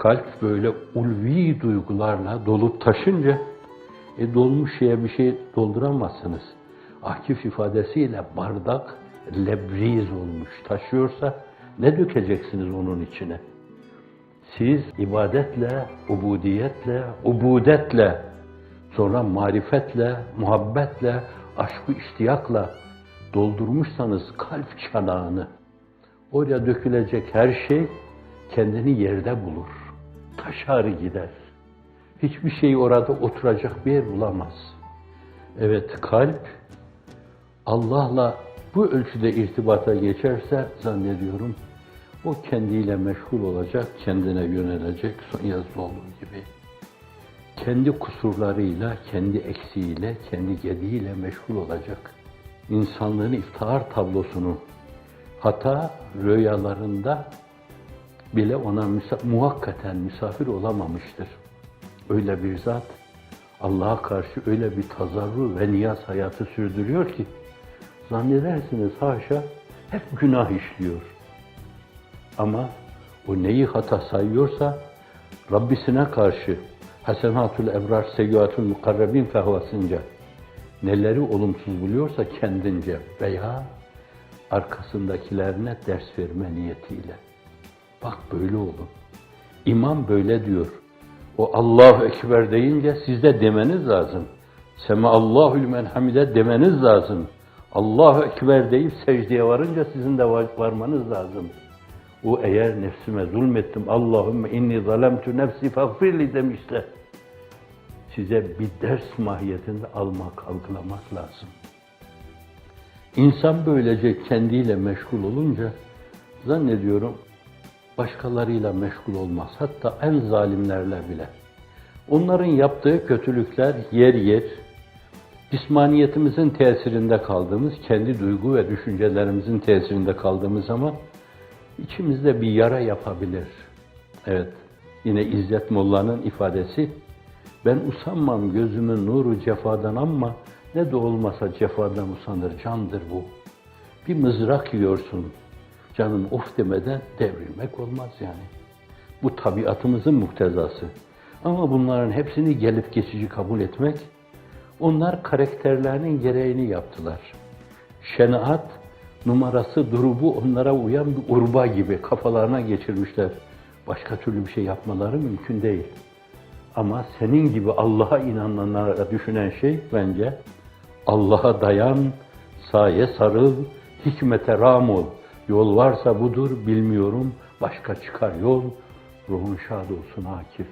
kalp böyle ulvi duygularla dolup taşınca e, dolmuş şeye bir şey dolduramazsınız. Akif ifadesiyle bardak lebriz olmuş taşıyorsa ne dökeceksiniz onun içine? Siz ibadetle, ubudiyetle, ubudetle, sonra marifetle, muhabbetle, aşkı iştiyakla doldurmuşsanız kalp çanağını, oraya dökülecek her şey kendini yerde bulur. Taşar gider. Hiçbir şey orada oturacak bir yer bulamaz. Evet kalp Allah'la bu ölçüde irtibata geçerse zannediyorum o kendiyle meşgul olacak, kendine yönelecek son yazıda olduğu gibi. Kendi kusurlarıyla, kendi eksiğiyle, kendi gediğiyle meşgul olacak. İnsanlığın iftihar tablosunu hata rüyalarında bile ona misa- muhakkaten misafir olamamıştır. Öyle bir zat Allah'a karşı öyle bir tazarru ve niyaz hayatı sürdürüyor ki zannedersiniz haşa hep günah işliyor. Ama o neyi hata sayıyorsa Rabbisine karşı hasenatul ebrar seyyiatul mukarrebin fehvasınca neleri olumsuz buluyorsa kendince veya arkasındakilerine ders verme niyetiyle. Bak böyle olun. İmam böyle diyor. O Allahu Ekber deyince siz de demeniz lazım. Sema Allahu limen hamide demeniz lazım. Allahu Ekber deyip secdeye varınca sizin de var- varmanız lazım. O eğer nefsime zulmettim Allahümme inni zalemtu nefsi fagfirli demişse size bir ders mahiyetinde almak, algılamak lazım. İnsan böylece kendiyle meşgul olunca zannediyorum başkalarıyla meşgul olmaz. Hatta en zalimlerle bile. Onların yaptığı kötülükler yer yer cismaniyetimizin tesirinde kaldığımız, kendi duygu ve düşüncelerimizin tesirinde kaldığımız zaman içimizde bir yara yapabilir. Evet, yine İzzet Molla'nın ifadesi, ben usanmam gözümün nuru cefadan ama ne de olmasa cefadan usanır, candır bu. Bir mızrak yiyorsun, canın of demeden devrilmek olmaz yani. Bu tabiatımızın muhtezası. Ama bunların hepsini gelip geçici kabul etmek, onlar karakterlerinin gereğini yaptılar. Şenaat numarası, durubu onlara uyan bir urba gibi kafalarına geçirmişler. Başka türlü bir şey yapmaları mümkün değil. Ama senin gibi Allah'a inananlara düşünen şey bence Allah'a dayan, saye sarıl, hikmete ram ol. Yol varsa budur bilmiyorum, başka çıkar yol. Ruhun şad olsun Akif.